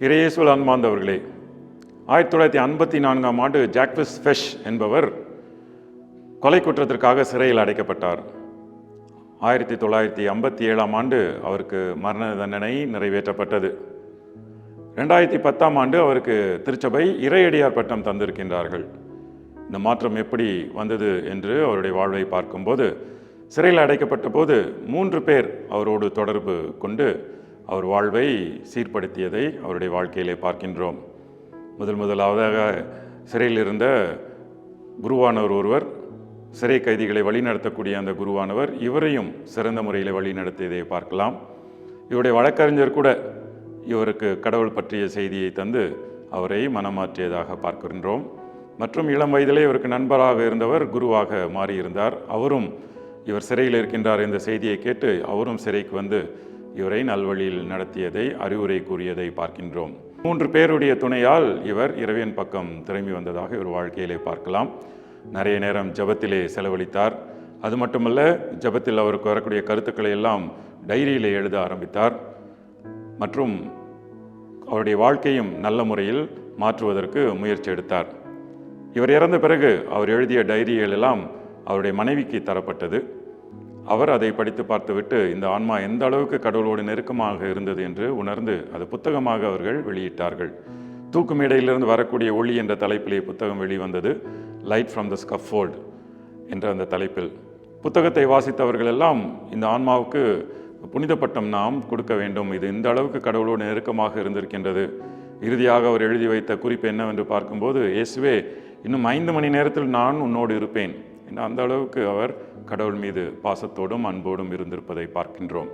இறையேசுவல் அன்பாந்தவர்களே ஆயிரத்தி தொள்ளாயிரத்தி ஐம்பத்தி நான்காம் ஆண்டு ஜாக்விஸ் ஃபெஷ் என்பவர் கொலை குற்றத்திற்காக சிறையில் அடைக்கப்பட்டார். ஆயிரத்தி தொள்ளாயிரத்தி ஐம்பத்தி ஏழாம் ஆண்டு அவருக்கு மரண தண்டனை நிறைவேற்றப்பட்டது. ரெண்டாயிரத்தி பத்தாம் ஆண்டு அவருக்கு திருச்சபை இறையடியார் பட்டம் தந்திருக்கின்றார்கள். இந்த மாற்றம் எப்படி வந்தது என்று அவருடைய வாழ்வை பார்க்கும்போது சிறையில் அடைக்கப்பட்ட போது மூன்று பேர் அவரோடு தொடர்பு கொண்டு அவர் வாழ்வை சீர்படுத்தியதை அவருடைய வாழ்க்கையிலே பார்க்கின்றோம். முதல் முதலாவதாக சிறையில் இருந்த குருவானவர் ஒருவர் சிறை கைதிகளை வழிநடத்தக்கூடிய அந்த குருவானவர் இவரையும் சிறந்த முறையில் வழிநடத்தியதை பார்க்கலாம். இவருடைய வழக்கறிஞர் கூட இவருக்கு கடவுள் பற்றிய செய்தியை தந்து அவரை மனமாற்றியதாக பார்க்கின்றோம். மற்றும் இளம் வயதிலே இவருக்கு நண்பராக இருந்தவர் குருவாக மாறியிருந்தார். அவரும் இவர் சிறையில் இருக்கின்றார் என்ற செய்தியை கேட்டு அவரும் சிறைக்கு வந்து இவரை நல்வழியில் நடத்தியதை அறிவுரை கூறியதை பார்க்கின்றோம். மூன்று பேருடைய துணையால் இவர் இறைவன் பக்கம் திரும்பி வந்ததாக இவர் வாழ்க்கையிலே பார்க்கலாம். நிறைய நேரம் ஜபத்திலே செலவழித்தார். அது மட்டுமல்ல ஜபத்தில் அவருக்கு வரக்கூடிய கருத்துக்களை எல்லாம் டைரியிலே எழுத ஆரம்பித்தார். மற்றும் அவருடைய வாழ்க்கையும் நல்ல முறையில் மாற்றுவதற்கு முயற்சி எடுத்தார். இவர் இறந்த பிறகு அவர் எழுதிய டைரிகள் எல்லாம் அவருடைய மனைவிக்கு தரப்பட்டது. அவர் அதை படித்து பார்த்துவிட்டு இந்த ஆன்மா எந்த அளவுக்கு கடவுளோடு நெருக்கமாக இருந்தது என்று உணர்ந்து அது புத்தகமாக அவர்கள் வெளியிட்டார்கள். தூக்கு மேடையிலிருந்து வரக்கூடிய ஒளி என்ற தலைப்பிலே புத்தகம் வெளிவந்தது லைட் ஃப்ரம் த ஸ்கஃபோல்டு என்ற அந்த தலைப்பில். புத்தகத்தை வாசித்தவர்கள் எல்லாம் இந்த ஆன்மாவுக்கு புனித பட்டம் நாம் கொடுக்க வேண்டும் இது இந்த அளவுக்கு கடவுளோடு நெருக்கமாக இருந்திருக்கின்றது. இறுதியாக அவர் எழுதி வைத்த குறிப்பு என்னவென்று பார்க்கும்போது இயேசுவே இன்னும் ஐந்து மணி நேரத்தில் நான் உன்னோடு இருப்பேன். என்று அந்த அளவுக்கு அவர் கடவுள் மீது பாசத்தோடும் அன்போடும் இருந்திருப்பதை பார்க்கின்றோம்.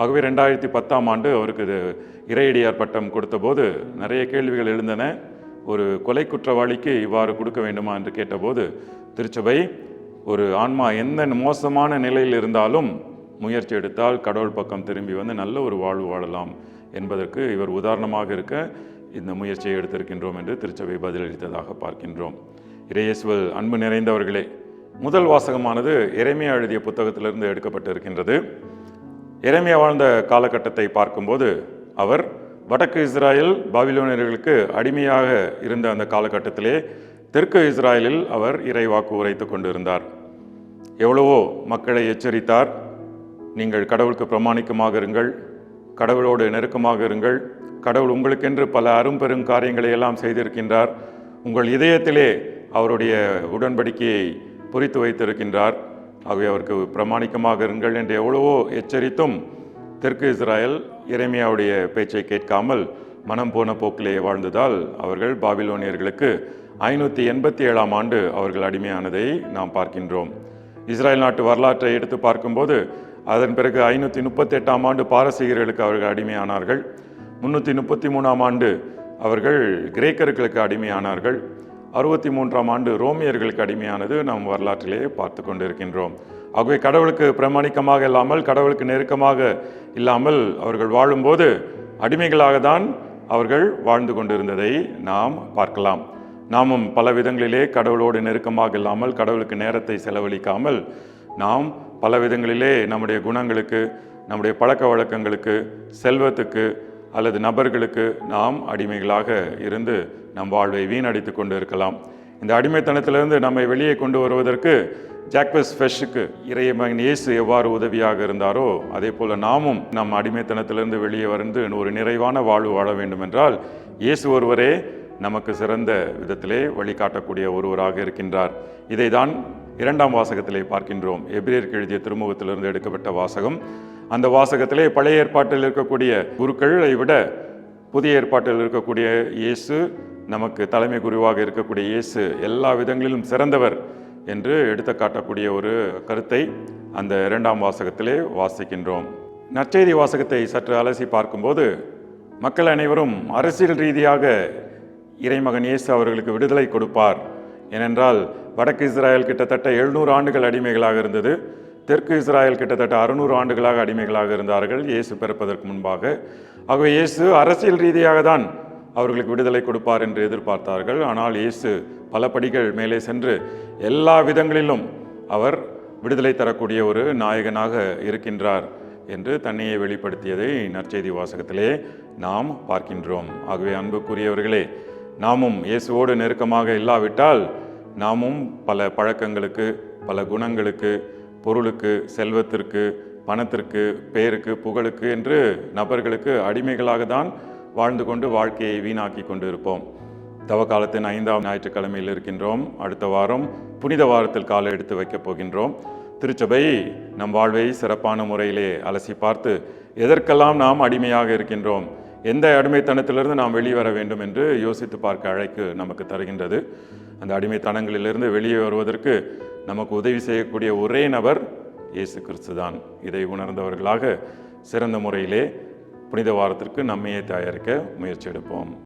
ஆகவே ரெண்டாயிரத்தி பத்தாம் ஆண்டு அவருக்கு இது இறையடியார் பட்டம் கொடுத்தபோது நிறைய கேள்விகள் எழுந்தன. ஒரு கொலை குற்றவாளிக்கு இவ்வாறு கொடுக்க வேண்டுமா என்று கேட்டபோது திருச்சபை ஒரு ஆன்மா எந்த மோசமான நிலையில் இருந்தாலும் முயற்சி எடுத்தால் கடவுள் பக்கம் திரும்பி வந்து நல்ல ஒரு வாழ்வு வாழலாம் என்பதற்கு இவர் உதாரணமாக இருக்க இந்த முயற்சியை எடுத்திருக்கின்றோம் என்று திருச்சபை பதிலளித்ததாக பார்க்கின்றோம். இறையேசுவல் அன்பு நிறைந்தவர்களே முதல் வாசகமானது இறைமையா எழுதிய புத்தகத்திலிருந்து எடுக்கப்பட்டு இருக்கின்றது இறைமையா வாழ்ந்த காலகட்டத்தை பார்க்கும்போது அவர் வடக்கு இஸ்ராயல் பாபிலோனியர்களுக்கு அடிமையாக இருந்த அந்த காலகட்டத்திலே தெற்கு இஸ்ராயலில் அவர் இறைவாக்கு உரைத்து கொண்டிருந்தார். எவ்வளவோ மக்களை எச்சரித்தார். நீங்கள் கடவுளுக்கு பிரமாணிக்கமாக இருங்கள் கடவுளோடு நெருக்கமாக இருங்கள் கடவுள் உங்களுக்கென்று பல அரும்பெரும் காரியங்களை எல்லாம் செய்திருக்கின்றார். உங்கள் இதயத்திலே அவருடைய உடன்படிக்கையை பொறித்து வைத்திருக்கின்றார். ஆகவே அவருக்கு பிரமாணிக்கமாக இருங்கள் என்று எவ்வளவோ எச்சரித்தும் தெற்கு இஸ்ராயல் இறைமையாவுடைய பேச்சை கேட்காமல் மனம் போன போக்கிலேயே வாழ்ந்ததால் அவர்கள் பாபிலோனியர்களுக்கு ஐநூற்றி எண்பத்தி ஏழாம் ஆண்டு அவர்கள் அடிமையானதை நாம் பார்க்கின்றோம். இஸ்ரேல் நாட்டு வரலாற்றை எடுத்து பார்க்கும்போது அதன் பிறகு ஐநூற்றி முப்பத்தி எட்டாம் ஆண்டு பாரசீகர்களுக்கு அவர்கள் அடிமையானார்கள். முன்னூற்றி முப்பத்தி மூணாம் ஆண்டு அவர்கள் கிரேக்கர்களுக்கு அடிமையானார்கள். அறுபத்தி மூன்றாம் ஆண்டு ரோமியர்களுக்கு அடிமையானது நாம் வரலாற்றிலே பார்த்து கொண்டிருக்கின்றோம். ஆகவே கடவுளுக்கு பிரமாணிக்கமாக இல்லாமல் கடவுளுக்கு நெருக்கமாக இல்லாமல் அவர்கள் வாழும்போது அடிமைகளாக தான் அவர்கள் வாழ்ந்து கொண்டிருந்ததை நாம் பார்க்கலாம். நாமும் பல விதங்களிலே கடவுளோடு நெருக்கமாக இல்லாமல் கடவுளுக்கு நேரத்தை செலவழிக்காமல் நாம் பல விதங்களிலே நம்முடைய குணங்களுக்கு நம்முடைய பழக்க வழக்கங்களுக்கு செல்வத்துக்கு அல்லது நபர்களுக்கு நாம் அடிமைகளாக இருந்து நம் வாழ்வை வீணடித்து கொண்டு இருக்கலாம் இந்த அடிமைத்தனத்திலிருந்து நம்மை வெளியே கொண்டு வருவதற்கு ஜாக்வஸ் ஃபெஷ்ஷுக்கு இறைய மகன் இயேசு எவ்வாறு உதவியாக இருந்தாரோ அதே போல நாமும் நம் அடிமைத்தனத்திலிருந்து வெளியே வந்து ஒரு நிறைவான வாழ்வு வாழ வேண்டும் என்றால் இயேசு ஒருவரே நமக்கு சிறந்த விதத்திலே வழிகாட்டக்கூடிய ஒருவராக இருக்கின்றார். இதை தான் இரண்டாம் வாசகத்திலே பார்க்கின்றோம். எபிரேற்கு எழுதிய திருமுகத்திலிருந்து எடுக்கப்பட்ட வாசகம். அந்த வாசகத்திலே பழைய ஏற்பாட்டில் இருக்கக்கூடிய குருக்களை விட புதிய ஏற்பாட்டில் இருக்கக்கூடிய இயேசு நமக்கு தலைமை குருவாக இருக்கக்கூடிய இயேசு எல்லா விதங்களிலும் சிறந்தவர் என்று எடுத்து காட்டக்கூடிய ஒரு கருத்தை அந்த இரண்டாம் வாசகத்திலே வாசிக்கின்றோம். நற்செய்தி வாசகத்தை சற்று அலசி பார்க்கும்போது மக்கள் அனைவரும் அரசியல் ரீதியாக இறைமகன் இயேசு அவர்களுக்கு விடுதலை கொடுப்பார். ஏனென்றால் வடக்கு இஸ்ராயல் கிட்டத்தட்ட எழுநூறு ஆண்டுகள் அடிமைகளாக இருந்தது. தெற்கு இஸ்ராயல் கிட்டத்தட்ட அறுநூறு ஆண்டுகளாக அடிமைகளாக இருந்தார்கள். இயேசு பிறப்பதற்கு முன்பாக. ஆகவே இயேசு அரசியல் ரீதியாக தான் அவர்களுக்கு விடுதலை கொடுப்பார் என்று எதிர்பார்த்தார்கள். ஆனால் இயேசு பல படிகள் மேலே சென்று எல்லா விதங்களிலும் அவர் விடுதலை தரக்கூடிய ஒரு நாயகனாக இருக்கின்றார் என்று தன்னையை வெளிப்படுத்தியதை நற்செய்தி வாசகத்திலே நாம் பார்க்கின்றோம். ஆகவே அன்புக்குரியவர்களே நாமும் இயேசுவோடு நெருக்கமாக இல்லாவிட்டால் நாமும் பல பழக்கங்களுக்கு பல குணங்களுக்கு பொருளுக்கு செல்வத்திற்கு பணத்திற்கு பேருக்கு புகழுக்கு என்று நபர்களுக்கு அடிமைகளாக தான் வாழ்ந்து கொண்டு வாழ்க்கையை வீணாக்கி கொண்டு இருப்போம் தவக்காலத்தின் ஐந்தாம் ஞாயிற்றுக்கிழமையில் இருக்கின்றோம். அடுத்த வாரம் புனித வாரத்தில் காலை எடுத்து வைக்கப் போகின்றோம். திருச்சபை நம் வாழ்வை சிறப்பான முறையிலே அலசி பார்த்து எதற்கெல்லாம் நாம் அடிமையாக இருக்கின்றோம்? எந்த அடிமைத்தனத்திலிருந்து நாம் வெளிவர வேண்டும்? என்று யோசித்து பார்க்க அழைக்கு நமக்கு தருகின்றது. அந்த அடிமைத்தனங்களிலிருந்து வெளியே வருவதற்கு நமக்கு உதவி செய்யக்கூடிய ஒரே நபர் இயேசு கிறிஸ்து தான். இதை உணர்ந்தவர்களாக சிறந்த முறையிலே புனித வாரத்திற்கு நம்மையே தயாரிக்க முயற்சி எடுப்போம்.